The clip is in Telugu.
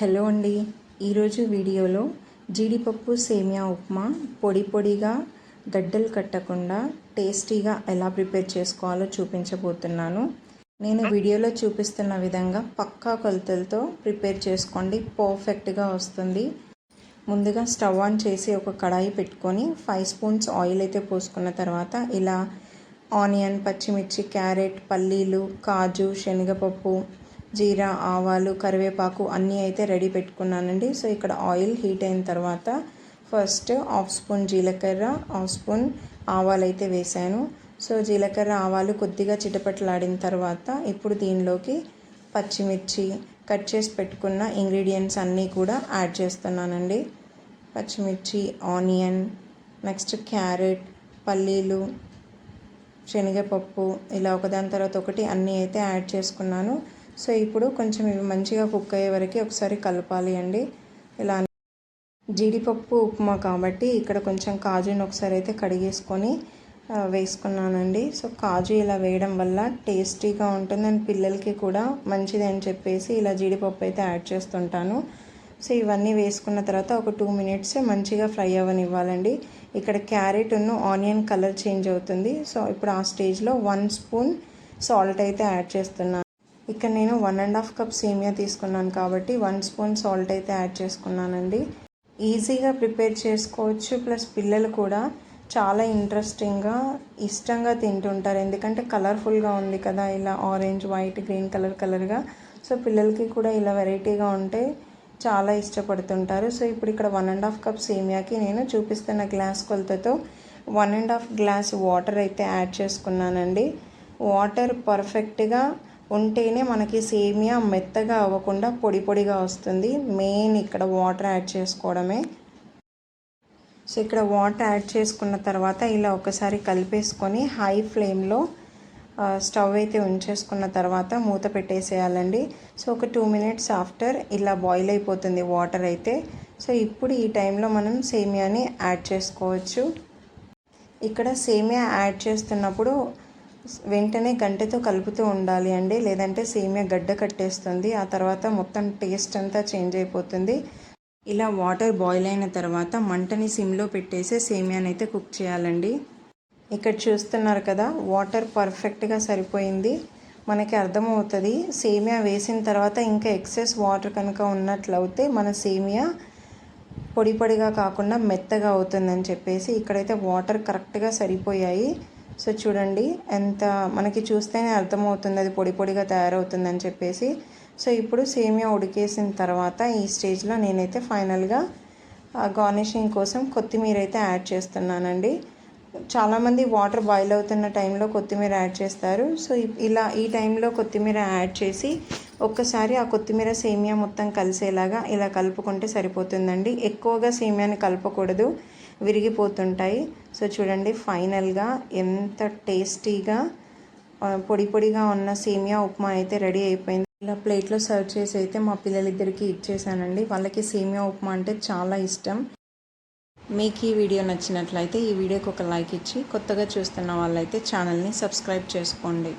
హలో అండి. ఈరోజు వీడియోలో జీడిపప్పు సేమియా ఉప్మా పొడి పొడిగా గడ్డలు కట్టకుండా టేస్టీగా ఎలా ప్రిపేర్ చేసుకోవాలో చూపించబోతున్నాను. నేను వీడియోలో చూపిస్తున్న విధంగా పక్కా కొలతలతో ప్రిపేర్ చేసుకోండి. పర్ఫెక్ట్గా వస్తుంది. ముందుగా స్టవ్ ఆన్ చేసి ఒక కడాయి పెట్టుకొని ఫైవ్ స్పూన్స్ ఆయిల్ అయితే పోసుకున్న తర్వాత ఇలా ఆనియన్ పచ్చిమిర్చి క్యారెట్ పల్లీలు కాజు శనగపప్పు జీరా ఆవాలు కరివేపాకు అన్నీ అయితే రెడీ పెట్టుకున్నానండి. సో ఇక్కడ ఆయిల్ హీట్ అయిన తర్వాత ఫస్ట్ హాఫ్ స్పూన్ జీలకర్ర హాఫ్ స్పూన్ ఆవాలు అయితే వేసాను. సో జీలకర్ర ఆవాలు కొద్దిగా చిటపట్లాడిన తర్వాత ఇప్పుడు దీనిలోకి పచ్చిమిర్చి కట్ చేసి పెట్టుకున్న ఇంగ్రీడియంట్స్ అన్నీ కూడా యాడ్ చేస్తున్నానండి. పచ్చిమిర్చి ఆనియన్ నెక్స్ట్ క్యారెట్ పల్లీలు శనగపప్పు ఇలా ఒకదాని తర్వాత ఒకటి అన్నీ అయితే యాడ్ చేసుకున్నాను. సో ఇప్పుడు కొంచెం ఇవి మంచిగా కుక్ అయ్యే వరకు ఒకసారి కలపాలి అండి. ఇలా జీడిపప్పు ఉప్మా కాబట్టి ఇక్కడ కొంచెం కాజుని ఒకసారి అయితే కడిగేసుకొని వేసుకున్నానండి. సో కాజు ఇలా వేయడం వల్ల టేస్టీగా ఉంటుంది అండ్ పిల్లలకి కూడా మంచిది అని చెప్పేసి ఇలా జీడిపప్పు అయితే యాడ్ చేస్తుంటాను. సో ఇవన్నీ వేసుకున్న తర్వాత ఒక టూ మినిట్స్ మంచిగా ఫ్రై అవ్వనివ్వాలండి. ఇక్కడ క్యారెట్ ఉన్న ఆనియన్ కలర్ చేంజ్ అవుతుంది. సో ఇప్పుడు ఆ స్టేజ్లో వన్ స్పూన్ సాల్ట్ అయితే యాడ్ చేస్తున్నాను. ఇక్కడ నేను వన్ అండ్ హాఫ్ కప్ సేమియా తీసుకున్నాను కాబట్టి వన్ స్పూన్ సాల్ట్ అయితే యాడ్ చేసుకున్నానండి. ఈజీగా ప్రిపేర్ చేసుకోవచ్చు. ప్లస్ పిల్లలు కూడా చాలా ఇంట్రెస్టింగ్గా ఇష్టంగా తింటుంటారు. ఎందుకంటే కలర్ఫుల్గా ఉంది కదా ఇలా ఆరెంజ్ వైట్ గ్రీన్ కలర్ కలర్గా. సో పిల్లలకి కూడా ఇలా వెరైటీగా ఉంటే చాలా ఇష్టపడుతుంటారు. సో ఇప్పుడు ఇక్కడ వన్ అండ్ హాఫ్ కప్ సేమియాకి నేను చూపిస్తున్న glass కొలతతో one and half glass water అయితే యాడ్ చేసుకున్నానండి. వాటర్ పర్ఫెక్ట్గా ఉంటేనే మనకి సేమియా మెత్తగా అవ్వకుండా పొడి పొడిగా వస్తుంది. మెయిన్ ఇక్కడ వాటర్ యాడ్ చేసుకోవడమే. సో ఇక్కడ వాటర్ యాడ్ చేసుకున్న తర్వాత ఇలా ఒకసారి కలిపేసుకొని హై ఫ్లేమ్లో స్టవ్ అయితే ఉంచేసుకున్న తర్వాత మూత పెట్టేసేయాలండి. సో ఒక టూ మినిట్స్ ఆఫ్టర్ ఇలా బాయిల్ అయిపోతుంది వాటర్ అయితే. సో ఇప్పుడు ఈ టైంలో మనం సేమియాని యాడ్ చేసుకోవచ్చు. ఇక్కడ సేమియా యాడ్ చేస్తున్నప్పుడు వెంటనే గంటెతో కలుపుతూ ఉండాలి అండి. లేదంటే సేమియా గడ్డ కట్టేస్తుంది. ఆ తర్వాత మొత్తం టేస్ట్ అంతా చేంజ్ అయిపోతుంది. ఇలా వాటర్ బాయిల్ అయిన తర్వాత మంటని సిమ్లో పెట్టేసి సేమియాని అయితే కుక్ చేయాలండి. ఇక్కడ చూస్తున్నారు కదా వాటర్ పర్ఫెక్ట్గా సరిపోయింది. మనకి అర్థమవుతుంది. సేమియా వేసిన తర్వాత ఇంకా ఎక్సెస్ వాటర్ కనుక ఉన్నట్లయితే మన సేమియా పొడి పొడిగా కాకుండా మెత్తగా అవుతుందని చెప్పేసి ఇక్కడైతే వాటర్ కరెక్ట్గా సరిపోయాయి. సో చూడండి ఎంత మనకి చూస్తేనే అర్థమవుతుంది అది పొడి పొడిగా తయారవుతుందని చెప్పేసి. సో ఇప్పుడు సేమియా ఉడికేసిన తర్వాత ఈ స్టేజ్లో నేనైతే ఫైనల్గా గార్నిషింగ్ కోసం కొత్తిమీర అయితే యాడ్ చేస్తున్నానండి. చాలామంది వాటర్ బాయిల్ అవుతున్న టైంలో కొత్తిమీర యాడ్ చేస్తారు. సో ఇలా ఈ టైంలో కొత్తిమీర యాడ్ చేసి ఒక్కసారి ఆ కొత్తిమీర సేమియా మొత్తం కలిసేలాగా ఇలా కలుపుకుంటే సరిపోతుందండి. ఎక్కువగా సేమియాని కలపకూడదు. విరిగిపోతుంటాయి. సో చూడండి ఫైనల్గా ఎంత టేస్టీగా పొడి పొడిగా ఉన్న సేమియా ఉప్మా అయితే రెడీ అయిపోయింది. ఇలా ప్లేట్లో సర్వ్ చేసి అయితే మా పిల్లలిద్దరికి ఇచ్చేసానండి. వాళ్ళకి సేమియా ఉప్మా అంటే చాలా ఇష్టం. మీకు ఈ వీడియో నచ్చినట్లయితే ఈ వీడియోకి ఒక లైక్ ఇచ్చి కొత్తగా చూస్తున్న వాళ్ళైతే ఛానల్ని సబ్స్క్రైబ్ చేసుకోండి.